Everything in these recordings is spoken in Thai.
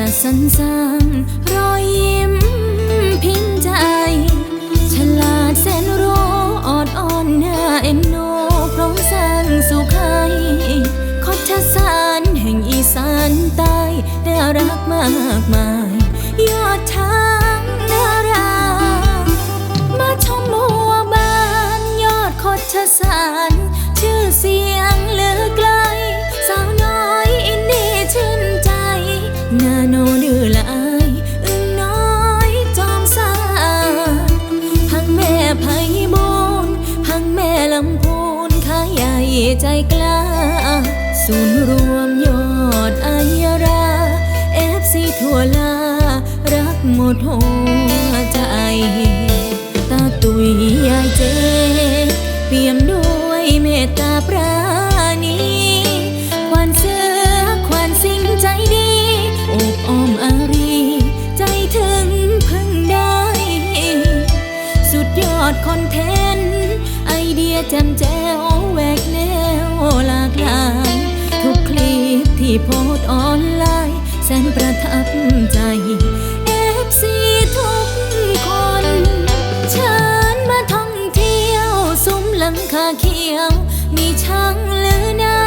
จะสรรสร้างรอยยิ้มพิมพ์ใจ ฉลาดแสนรู้ออดอ่อนน่าเอ็นโนพร้อมสร้างสุขให้คดชสารแห่งอีสานใต้ได้รักมากมาย ใจกล้า ศูนย์รวมยอดอายราเอฟซีทั่วลา รักหมดหัวใจตาตุยยายเจ เปี่ยมด้วยเมตตาปราณีควันเสือควันสิ่งใจดีอบอ้อมอารีใจถึงพึ่งได้ สุดยอดคอนเทนต์ เดียแจมแจ้วแหวกแนวหลากหลาย ทุกคลิปที่โพสออนไลน์แสนประทับใจ FC ทุกคนเชิญมาท่องเที่ยวซุ้มหลังคาเขียว มีช้างหรือนา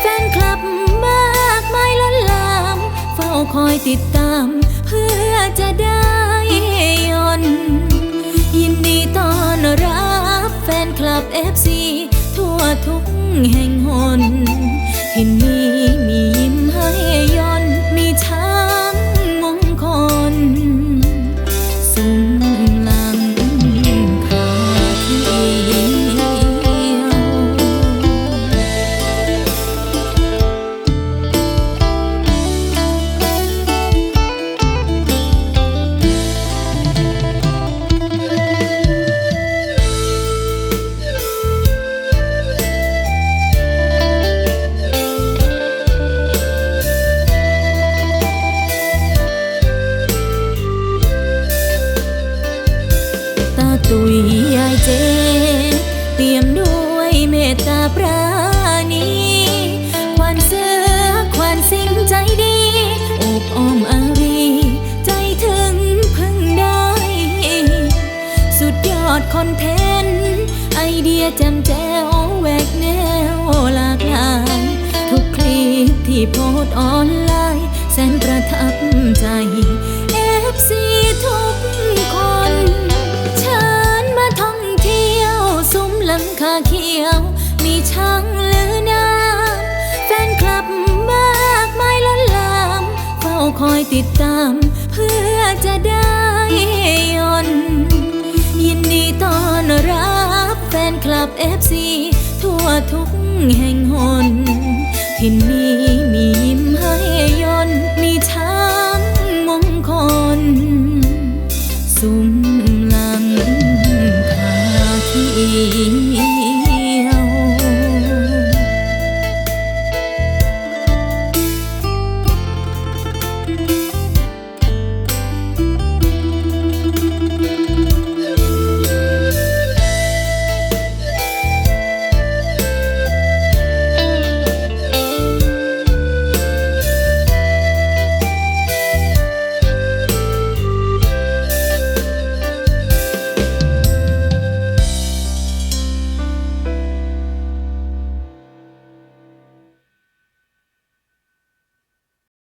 แฟนคลับมากมายล้นหลาม เฝ้าคอยติดตาม เพื่อจะได้ยนยินดีต้อนรับ แฟนคลับ FC ทั่วทุกแห่งหนที่นี่ อดคอนเทนต์ ไอเดียแจ่มแจ้วแหวกแนวหลากหลาย ทุกคลิปที่โพสออนไลน์ แสนประทับใจ FC ทุกคนเชิญมาท่องเที่ยว ซุ้มหลังคาเขียว มีช้างหรือนาแฟนคลับมากมายล้นหลาม เฝ้าคอยติดตามเพื่อจะได้ เอฟซีทั่วทุกแห่งหนที่นี้มียิ้มให้ยนมีช้างมงคลสุมลังคาที่